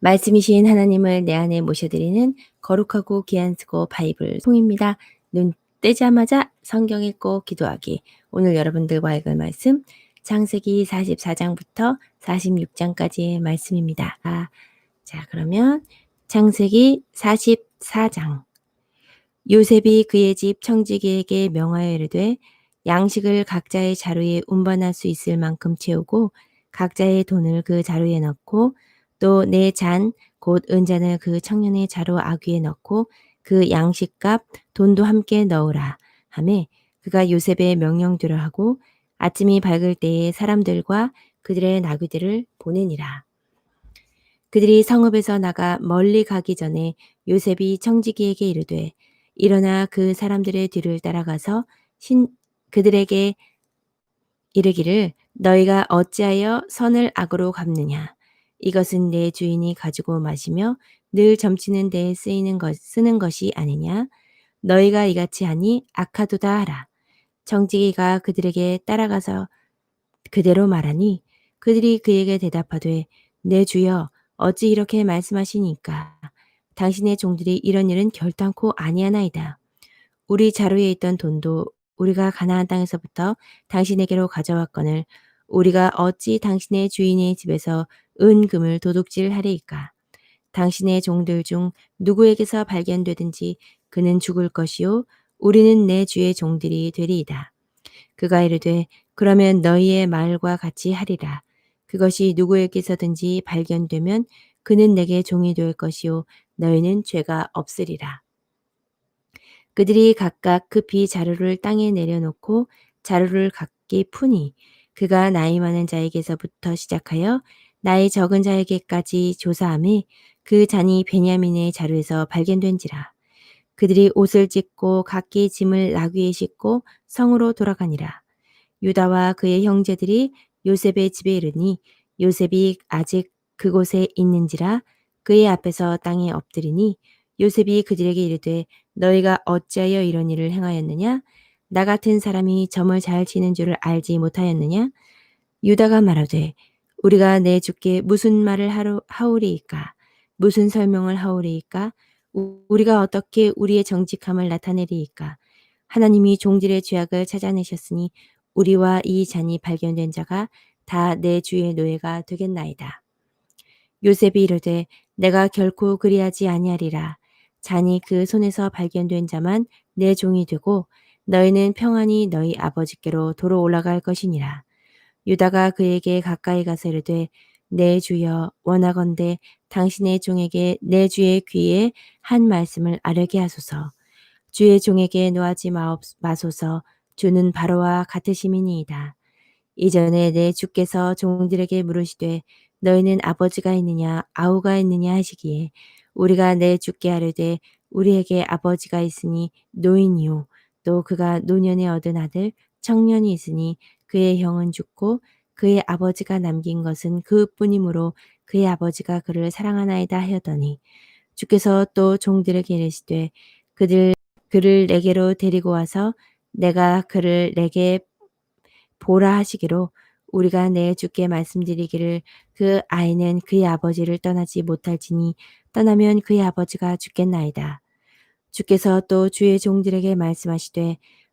말씀이신 하나님을 내 안에 모셔드리는 거룩하고 귀한 쓰고 바이블 송입니다. 눈 떼자마자 성경 읽고 기도하기. 오늘 여러분들과 읽을 말씀 창세기 44장부터 46장까지의 말씀입니다. 아, 자, 그러면 창세기 44장. 요셉이 그의 집 청지기에게 명하여 이르되 양식을 각자의 자루에 운반할 수 있을 만큼 채우고 각자의 돈을 그 자루에 넣고 또 내 잔 곧 은잔을 그 청년의 자루 아귀에 넣고 그 양식값 돈도 함께 넣으라 하매 그가 요셉의 명령대로 하고 아침이 밝을 때에 사람들과 그들의 나귀들을 보내니라. 그들이 성읍에서 나가 멀리 가기 전에 요셉이 청지기에게 이르되 일어나 그 사람들의 뒤를 따라가서 신 그들에게 이르기를 너희가 어찌하여 선을 악으로 갚느냐 이것은 내 주인이 가지고 마시며 늘 점치는 데에 쓰이는 것 쓰는 것이 아니냐? 너희가 이같이 하니 악하도다 하라. 청지기가 그들에게 따라가서 그대로 말하니 그들이 그에게 대답하되 내 주여 어찌 이렇게 말씀하시니까? 당신의 종들이 이런 일은 결단코 아니하나이다. 우리 자루에 있던 돈도 우리가 가나안 땅에서부터 당신에게로 가져왔거늘 우리가 어찌 당신의 주인의 집에서 은금을 도둑질하리이까. 당신의 종들 중 누구에게서 발견되든지 그는 죽을 것이요 우리는 내 주의 종들이 되리이다. 그가 이르되 그러면 너희의 말과 같이 하리라. 그것이 누구에게서든지 발견되면 그는 내게 종이 될 것이요 너희는 죄가 없으리라. 그들이 각각 급히 자루를 땅에 내려놓고 자루를 각기 푸니 그가 나이 많은 자에게서부터 시작하여 나이 적은 자에게까지 조사함에 그 잔이 베냐민의 자루에서 발견된지라. 그들이 옷을 찢고 각기 짐을 나귀에 싣고 성으로 돌아가니라. 유다와 그의 형제들이 요셉의 집에 이르니 요셉이 아직 그곳에 있는지라 그의 앞에서 땅에 엎드리니 요셉이 그들에게 이르되 너희가 어찌하여 이런 일을 행하였느냐 나 같은 사람이 점을 잘 치는 줄을 알지 못하였느냐 유다가 말하되 우리가 내 주께 무슨 말을 하오리이까 무슨 설명을 하오리이까 우리가 어떻게 우리의 정직함을 나타내리이까 하나님이 종들의 죄악을 찾아내셨으니 우리와 이 잔이 발견된 자가 다 내 주의 노예가 되겠나이다. 요셉이 이르되 내가 결코 그리하지 아니하리라. 잔이 그 손에서 발견된 자만 내 종이 되고 너희는 평안히 너희 아버지께로 도로 올라갈 것이니라. 유다가 그에게 가까이 가서 이르되 내 주여 원하건대 당신의 종에게 내 주의 귀에 한 말씀을 아뢰게 하소서. 주의 종에게 노하지 마소서. 주는 바로와 같으심이니이다. 이전에 내 주께서 종들에게 물으시되 너희는 아버지가 있느냐 아우가 있느냐 하시기에 우리가 내 주께 하려되 우리에게 아버지가 있으니 노인이요 또 그가 노년에 얻은 아들 청년이 있으니 그의 형은 죽고 그의 아버지가 남긴 것은 그뿐이므로 그의 아버지가 그를 사랑하나이다 하였더니 주께서 또 종들에게 이르시되 그들 그를 내게로 데리고 와서 내가 그를 내게 보라 하시기로 우리가 내 주께 말씀드리기를 그 아이는 그의 아버지를 떠나지 못할지니 떠나면 그의 아버지가 죽겠나이다. 주께서 또 주의 종들에게 말씀하시되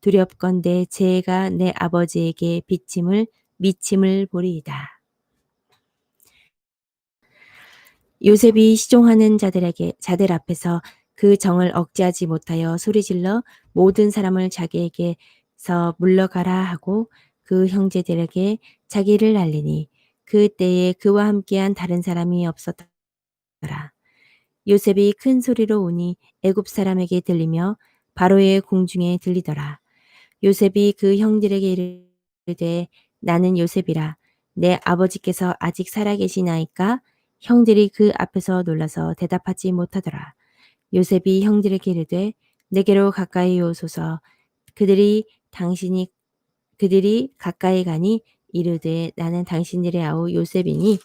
두렵건대 제가 내 아버지에게 비침을 미침을 보리이다. 요셉이 시종하는 자들에게 자들 앞에서 그 정을 억제하지 못하여 소리질러 모든 사람을 자기에게서 물러가라 하고 그 형제들에게 자기를 알리니 그 때에 그와 함께한 다른 사람이 없었더라. 요셉이 큰 소리로 오니 애굽 사람에게 들리며 바로의 궁중에 들리더라. 요셉이 그 형들에게 이르되 나는 요셉이라. 내 아버지께서 아직 살아계시나이까? 형들이 그 앞에서 놀라서 대답하지 못하더라. 요셉이 형들에게 이르되 내게로 가까이 오소서. 그들이 당신이 그들이 가까이 가니 이르되 나는 당신들의 아우 요셉이니.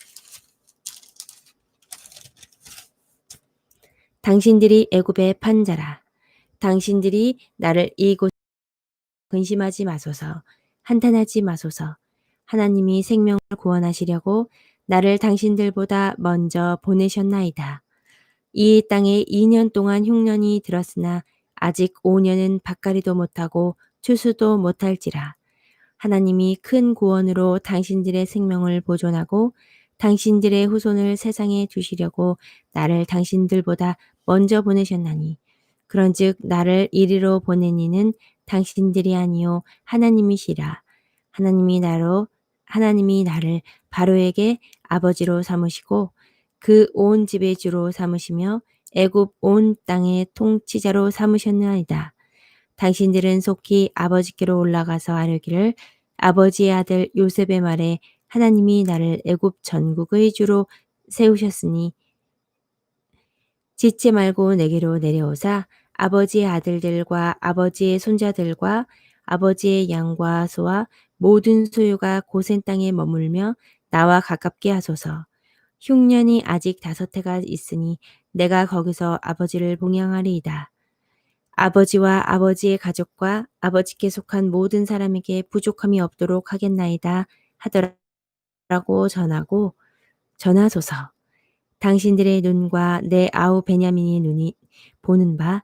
당신들이 애굽의 판자라. 당신들이 나를 이곳 근심하지 마소서 한탄하지 마소서 하나님이 생명을 구원하시려고 나를 당신들보다 먼저 보내셨나이다. 이 땅에 2년 동안 흉년이 들었으나 아직 5년은 밭가리도 못하고 추수도 못할지라. 하나님이 큰 구원으로 당신들의 생명을 보존하고 당신들의 후손을 세상에 두시려고 나를 당신들보다 먼저 보내셨나니 그런즉 나를 이리로 보낸 이는 당신들이 아니요 하나님이시라 하나님이 나로 하나님이 나를 바로에게 아버지로 삼으시고 그 온 집의 주로 삼으시며 애굽 온 땅의 통치자로 삼으셨나이다. 당신들은 속히 아버지께로 올라가서 아뢰기를 아버지의 아들 요셉의 말에 하나님이 나를 애굽 전국의 주로 세우셨으니 짓지 말고 내게로 내려오사 아버지의 아들들과 아버지의 손자들과 아버지의 양과 소와 모든 소유가 고센 땅에 머물며 나와 가깝게 하소서. 흉년이 아직 다섯 해가 있으니 내가 거기서 아버지를 봉양하리이다. 아버지와 아버지의 가족과 아버지께 속한 모든 사람에게 부족함이 없도록 하겠나이다 하더라고 전하고 전하소서. 당신들의 눈과 내 아우 베냐민의 눈이 보는 바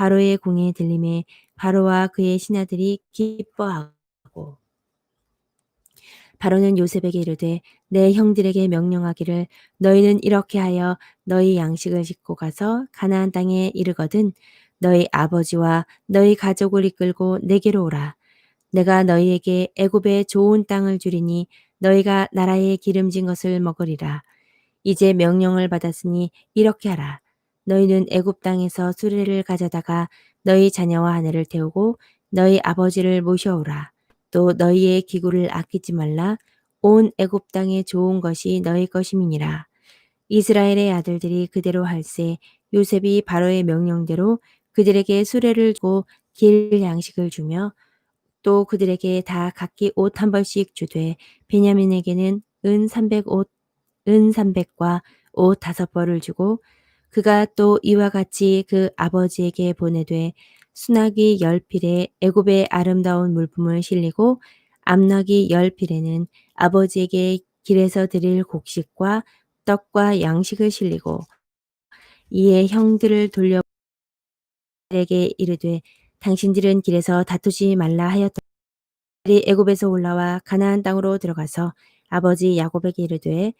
바로의 궁에 들림에 바로와 그의 신하들이 기뻐하고. 바로는 요셉에게 이르되 내 형들에게 명령하기를 너희는 이렇게 하여 너희 양식을 싣고 가서 가나안 땅에 이르거든 너희 아버지와 너희 가족을 이끌고 내게로 오라. 내가 너희에게 애굽의 좋은 땅을 주리니 너희가 나라의 기름진 것을 먹으리라. 이제 명령을 받았으니 이렇게 하라 너희는 애굽 땅에서 수레를 가져다가 너희 자녀와 하늘을 태우고 너희 아버지를 모셔오라. 또 너희의 기구를 아끼지 말라. 온 애굽 땅에 좋은 것이 너희 것임이니라. 이스라엘의 아들들이 그대로 할세 요셉이 바로의 명령대로 그들에게 수레를 주고 길 양식을 주며 또 그들에게 다 각기 옷 한 벌씩 주되 베냐민에게는 은 300옷 은 300과 옷 다섯 벌을 주고 그가 또 이와 같이 그 아버지에게 보내되 수나기 열 필에 애굽의 아름다운 물품을 실리고 암나기 열 필에는 아버지에게 길에서 드릴 곡식과 떡과 양식을 실리고 이에 형들을 돌려 에게 이르되 당신들은 길에서 다투지 말라 하였더니 애굽에서 올라와 가나안 땅으로 들어가서 아버지 야곱에게 이르되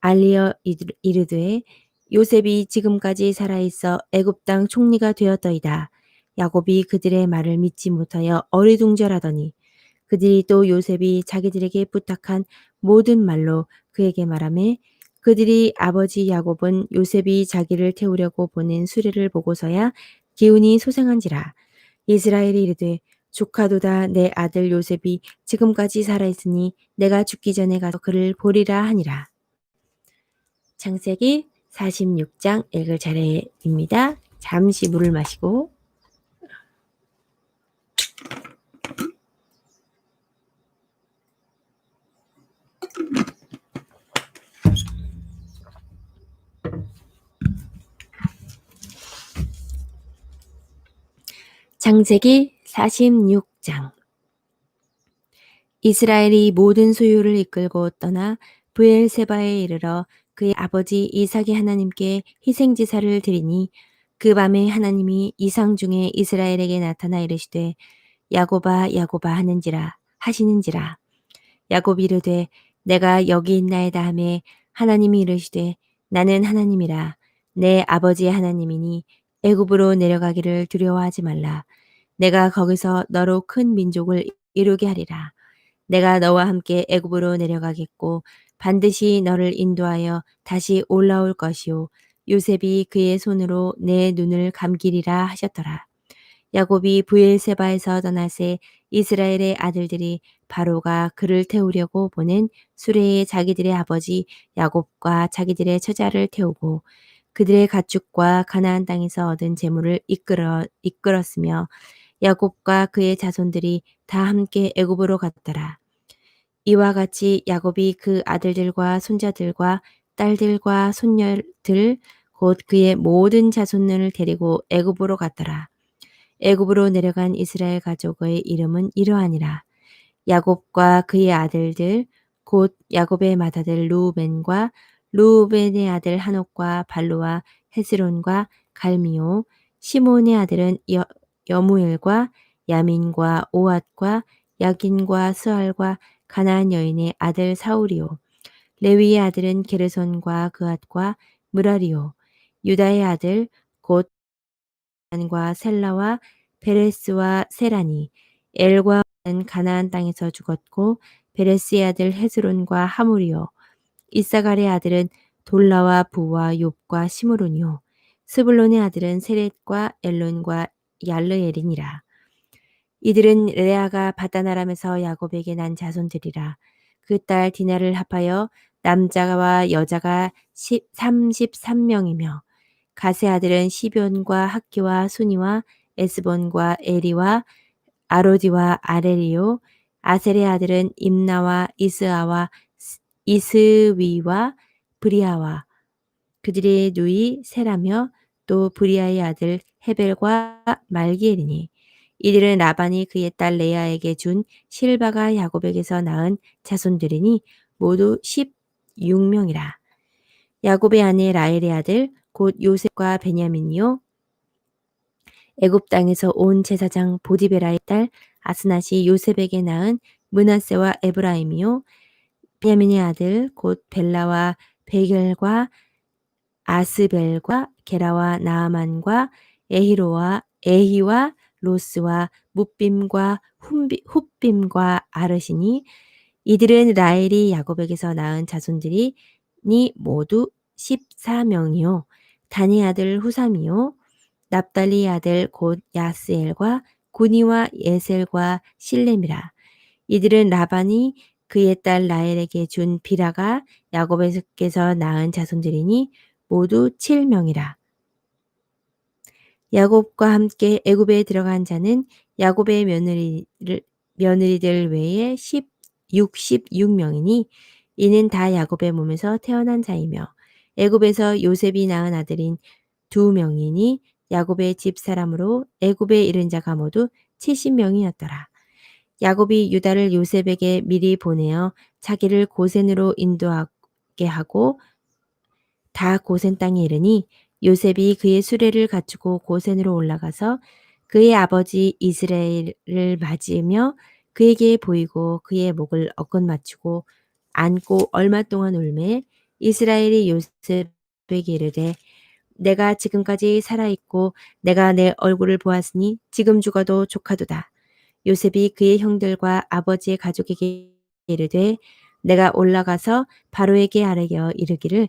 알리어 이르되 요셉이 지금까지 살아있어 애굽 땅 총리가 되었더이다. 야곱이 그들의 말을 믿지 못하여 어리둥절하더니 그들이 또 요셉이 자기들에게 부탁한 모든 말로 그에게 말하매 그들이 아버지 야곱은 요셉이 자기를 태우려고 보낸 수레를 보고서야 기운이 소생한지라 이스라엘이 이르되 조카도다 내 아들 요셉이 지금까지 살아있으니 내가 죽기 전에 가서 그를 보리라 하니라. 창세기 46장 읽을 차례입니다. 잠시 물을 마시고 창세기 46장 이스라엘이 모든 소유를 이끌고 떠나 부엘세바에 이르러 그의 아버지 이삭의 하나님께 희생지사를 드리니 그 밤에 하나님이 이상 중에 이스라엘에게 나타나 이르시되 야고바 야고바 하는지라 하시는지라. 야곱이 이르되 내가 여기 있나이다 하매 하나님이 이르시되 나는 하나님이라. 내 아버지의 하나님이니 애굽으로 내려가기를 두려워하지 말라. 내가 거기서 너로 큰 민족을 이루게 하리라. 내가 너와 함께 애굽으로 내려가겠고 반드시 너를 인도하여 다시 올라올 것이요 요셉이 그의 손으로 내 눈을 감기리라 하셨더라. 야곱이 부엘세바에서 떠나세 이스라엘의 아들들이 바로가 그를 태우려고 보낸 수레에 자기들의 아버지 야곱과 자기들의 처자를 태우고 그들의 가축과 가나안 땅에서 얻은 재물을 이끌어 이끌었으며 야곱과 그의 자손들이 다 함께 애굽으로 갔더라. 이와 같이 야곱이 그 아들들과 손자들과 딸들과 손녀들 곧 그의 모든 자손을 데리고 애굽으로 갔더라. 애굽으로 내려간 이스라엘 가족의 이름은 이러하니라. 야곱과 그의 아들들 곧 야곱의 맏아들 루벤과 루벤의 아들 한옥과 발루와 헤스론과 갈미오 시몬의 아들은 여, 여무엘과 야민과 오앗과 야긴과 스알과 가나안 여인의 아들 사울이요. 레위의 아들은 게르손과 그앗과 무라리요. 유다의 아들 곧과 셀라와 베레스와 세라니 엘과 가나안 땅에서 죽었고 베레스의 아들 헤스론과 하물이요. 이사갈의 아들은 돌라와 부와 욥과 시므론이요. 스불론의 아들은 세렛과 엘론과 얄르엘이니라 이들은 레아가 바다나람에서 야곱에게 난 자손들이라. 그 딸 디나를 합하여 남자와 여자가 33명이며 가세 아들은 시변과 학기와 순이와 에스본과 에리와 아로디와 아레리오 아셀의 아들은 임나와 이스아와 이스위와 브리아와 그들의 누이 세라며 또 브리아의 아들 헤벨과 말기엘이니 이들은 라반이 그의 딸 레아에게 준 실바가 야곱에게서 낳은 자손들이니 모두 16명이라. 야곱의 아내 라헬의 아들 곧 요셉과 베냐민이요 애굽 땅에서 온 제사장 보디베라의 딸 아스낫이 요셉에게 낳은 문하세와 에브라임이요 베냐민의 아들 곧 벨라와 베겔과 아스벨과 게라와 나아만과 에히로와 에히와 로스와 무빔과 훗빔과 아르시니 이들은 라헬이 야곱에게서 낳은 자손들이 니 모두 14명이요. 단의 아들 후삼이요. 납달리 아들 곧 야스엘과 구니와 예셀과 실렘이라. 이들은 라반이 그의 딸 라헬에게 준 비라가 야곱에게서 낳은 자손들이니 모두 7명이라. 야곱과 함께 애굽에 들어간 자는 야곱의 며느리를 며느리들 외에 10 66명이니 이는 다 야곱의 몸에서 태어난 자이며 애굽에서 요셉이 낳은 아들인 두 명이니 야곱의 집 사람으로 애굽에 이른 자가 모두 70명이었더라. 야곱이 유다를 요셉에게 미리 보내어 자기를 고센으로 인도하게 하고 다 고센 땅에 이르니 요셉이 그의 수레를 갖추고 고센으로 올라가서 그의 아버지 이스라엘을 맞으며 그에게 보이고 그의 목을 엇건 맞추고 안고 얼마 동안 울매 이스라엘이 요셉에게 이르되 내가 지금까지 살아있고 내가 내 얼굴을 보았으니 지금 죽어도 조카도다. 요셉이 그의 형들과 아버지의 가족에게 이르되 내가 올라가서 바로에게 아뢰어 이르기를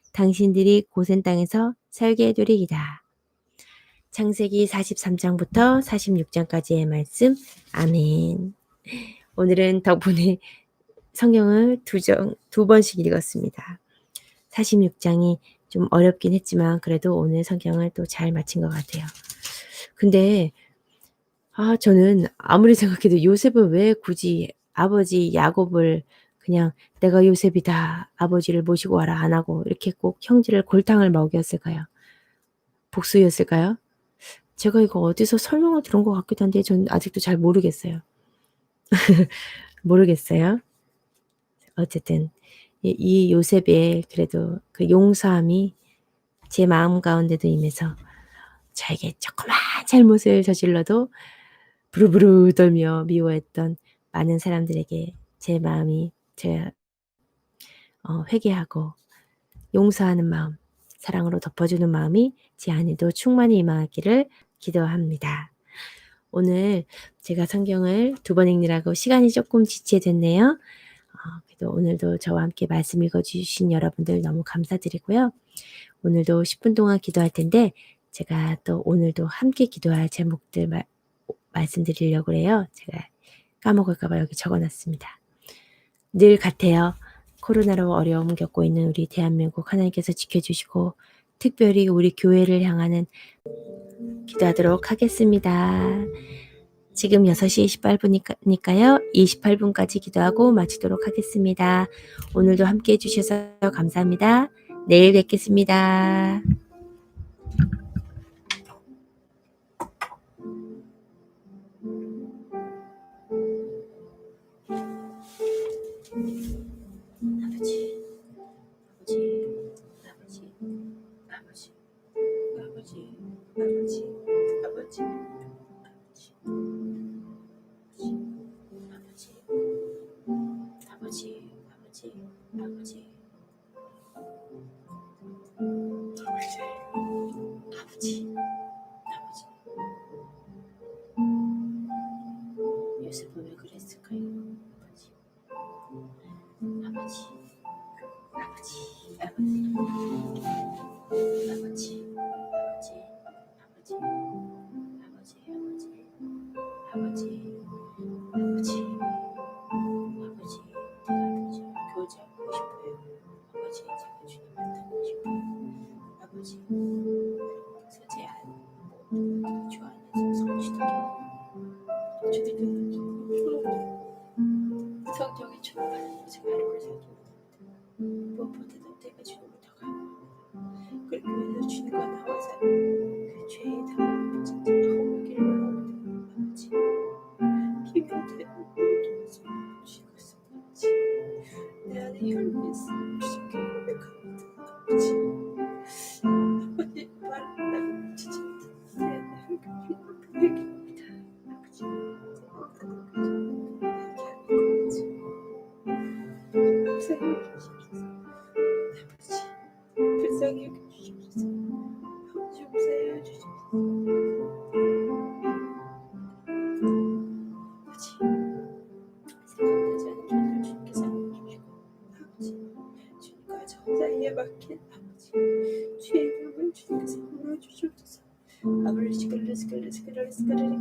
당신들이 고센 땅에서 살게 해두리이다. 창세기 43장부터 46장까지의 말씀. 아멘. 오늘은 덕분에 성경을 두, 정, 두 번씩 읽었습니다. 46장이 좀 어렵긴 했지만 그래도 오늘 성경을 또 잘 마친 것 같아요. 근데 아 저는 아무리 생각해도 요셉은 왜 굳이 아버지 야곱을 그냥 내가 요셉이다 아버지를 모시고 와라 안 하고 이렇게 꼭 형제를 골탕을 먹였을까요? 복수였을까요? 제가 이거 어디서 설명을 들은 것 같기도 한데 전 아직도 잘 모르겠어요. 모르겠어요. 어쨌든 이, 이 요셉의 그래도 그 용서함이 제 마음 가운데도 임해서 저에게 조그만 잘못을 저질러도 부르부르 떨며 미워했던 많은 사람들에게 제 마음이 제 어, 회개하고 용서하는 마음, 사랑으로 덮어주는 마음이 제 안에도 충만히 임하기를 기도합니다. 오늘 제가 성경을 두 번 읽느라고 시간이 조금 지체됐네요. 어, 그래도 오늘도 저와 함께 말씀 읽어주신 여러분들 너무 감사드리고요. 오늘도 10분 동안 기도할 텐데 제가 또 오늘도 함께 기도할 제목들 말, 말씀드리려고 해요. 제가 까먹을까봐 여기 적어놨습니다. 늘 같아요. 코로나로 어려움 겪고 있는 우리 대한민국 하나님께서 지켜주시고 특별히 우리 교회를 향하는 기도하도록 하겠습니다. 지금 6시 28분이니까요. 28분까지 기도하고 마치도록 하겠습니다. 오늘도 함께 해주셔서 감사합니다. 내일 뵙겠습니다. 每个月都去那个然后再去一趟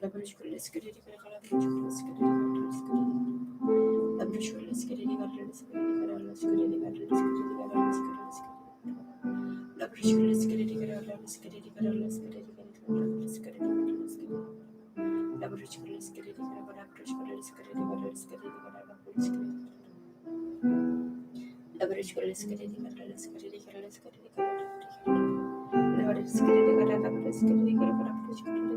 Labrus con la escalera para la brus con la escalera para la escalera. La brus con la escalera para la escalera para la escalera para la escalera para la escalera. La brus con la escalera para la escalera para la escalera para la escalera para la escalera. La brus con la escalera para la brus con la escalera para la escalera para la escalera. La brus con la escalera para la escalera para la escalera para la escalera. La brus con la escalera para la escalera para la escalera.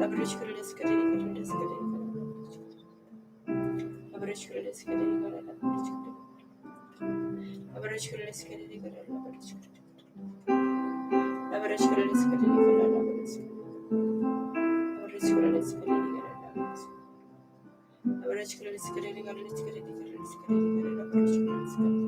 Labirent kırılesi kaderi kırılesi kaderi Labirent kırılesi kaderi kaderi Labirent kırılesi kaderi kaderi Labirent kırılesi kaderi kaderi Labirent kırılesi kaderi kaderi Labirent kırılesi kaderi kaderi Labirent kırılesi kaderi kaderi Labirent kırılesi kaderi kaderi Labirent kırılesi kaderi kaderi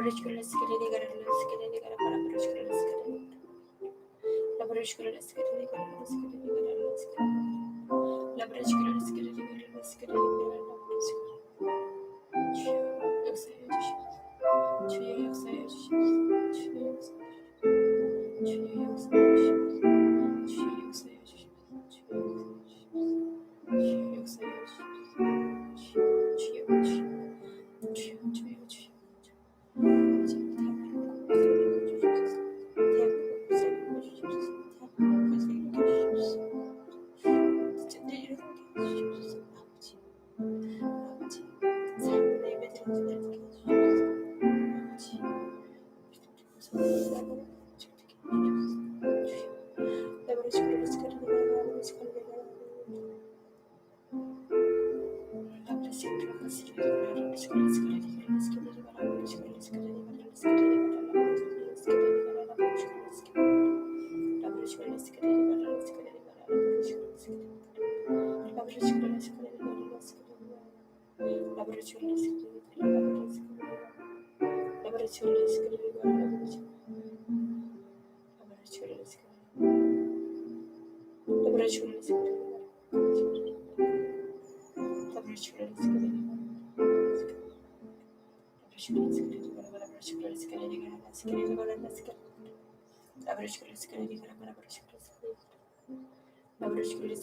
laboratorio de guerra, de guerra, laboratorio de de guerra, laboratorio de guerra, laboratorio de guerra, laboratorio de de guerra, laboratorio de de guerra, de guerra, laboratorio de de de de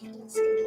Thank you.